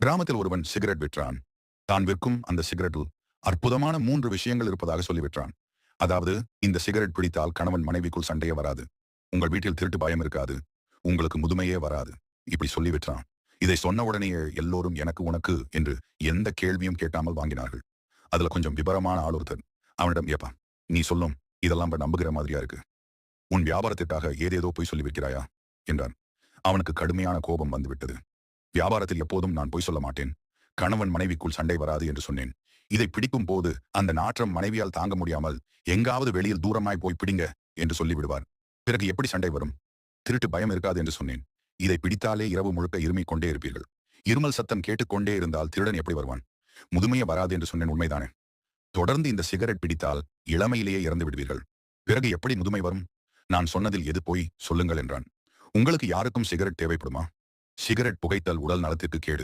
கிராமத்தில் ஒருவன் சிகரெட் விற்றான். தான் விற்கும் அந்த சிகரெட்டில் அற்புதமான மூன்று விஷயங்கள் இருப்பதாக சொல்லி விற்றான். அதாவது இந்த சிகரெட் பிடித்தால் கணவன் மனைவிக்குள் சண்டையே வராது. உங்கள் வீட்டில் திருட்டு பயம் இருக்காது. உங்களுக்கு முதுமையே வராது. இப்படி சொல்லி விற்றான். இதை சொன்ன உடனேயே எல்லோரும் எனக்கு உனக்கு என்று எந்த கேள்வியும் கேட்காமல் வாங்கினார்கள். அதுல கொஞ்சம் விபரமான ஆள் ஒருத்தர் அவனிடம் ஏப்பா நீ சொல்லும். இதெல்லாம் நம்புகிற மாதிரியா இருக்கு? உன் வியாபாரத்திற்காக ஏதேதோ போய் சொல்லி விற்கிறாயா? என்றான். அவனுக்கு கடுமையான கோபம் வந்துவிட்டது. வியாபாரத்தில் எப்போதும் நான் பொய் சொல்ல மாட்டேன். கணவன் மனைவிக்குள் சண்டை வராது என்று சொன்னேன். இதை பிடிக்கும் போது அந்த நாற்றம் மனைவியால் தாங்க முடியாமல் எங்காவது வெளியில் தூரமாய் போய் பிடிங்க என்று சொல்லிவிடுவார். பிறகு எப்படி சண்டை வரும்? திருட்டு பயம் இருக்காது என்று சொன்னேன். இதை பிடித்தாலே இரவு முழுக்க இருமிக் கொண்டே இருப்பீர்கள். இருமல் சத்தம் கேட்டுக்கொண்டே இருந்தால் திருடன் எப்படி வருவான்? முதுமைய வராது என்று சொன்னேன் உண்மைதானே? தொடர்ந்து இந்த சிகரெட் பிடித்தால் இளமையிலேயே இறந்து விடுவீர்கள். பிறகு எப்படி முதுமை வரும்? நான் சொன்னதில் எது போய்? சொல்லுங்கள் என்றான். உங்களுக்கு யாருக்கும் சிகரெட் தேவைப்படுமா? சிகரெட் புகைத்தல் உடல் நலத்திற்கு கேடு.